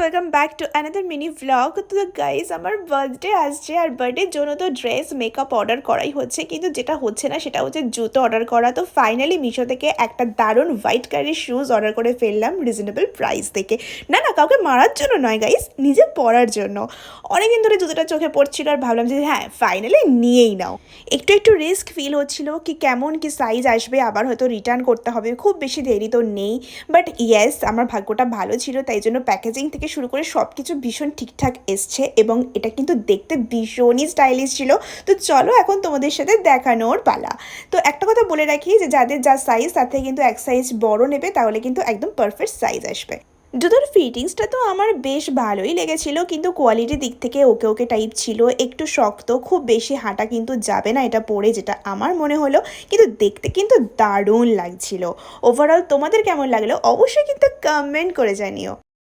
Welcome back to another mini vlog তো guys আমার birthday আসছে আর বার্থডের জন্য তো ড্রেস মেকআপ অর্ডার করাই হচ্ছে, কিন্তু যেটা হচ্ছে না সেটা হচ্ছে জুতো অর্ডার করা। তো ফাইনালি মিশো থেকে একটা দারুণ হোয়াইট কালারের শুজ অর্ডার করে ফেললাম রিজনেবল প্রাইস থেকে। না না, কাউকে মারার জন্য নয় গাইজ নিজে পরার জন্য। অনেকদিন ধরে জুতোটা চোখে পড়ছিল আর ভাবলাম যে হ্যাঁ ফাইনালি নিয়েই নাও। একটু একটু রিস্ক ফিল হচ্ছিল কি কেমন কি সাইজ আসবে, আবার হয়তো রিটার্ন করতে হবে, খুব বেশি দেরি তো নেই। বাট ইয়েস আমার ভাগ্যটা ভালো ছিল, তাই জন্য প্যাকেজিং থেকে শুরু করে সব কিছু ভীষণ ঠিকঠাক এসছে এবং এটা কিন্তু দেখতে ভীষণই স্টাইলিশ ছিল। তো চলো এখন তোমাদের সাথে দেখানোর পালা। তো একটা কথা বলে রাখি যে যাদের যা সাইজ থেকে কিন্তু এক সাইজ বড় নেবে, তাহলে কিন্তু একদম পারফেক্ট সাইজ আসবে। জুতোর ফিটিংসটা তো আমার বেশ ভালোই লেগেছিল, কিন্তু কোয়ালিটির দিক থেকে ওকে ওকে টাইপ ছিল, একটু শক্ত, খুব বেশি হাঁটা কিন্তু যাবে না, এটা পরে যেটা আমার মনে হলো, কিন্তু দেখতে কিন্তু দারুণ লাগছিল। ওভারঅল তোমাদের কেমন লাগল, অবশ্যই কিন্তু কমেন্ট করে জানিও।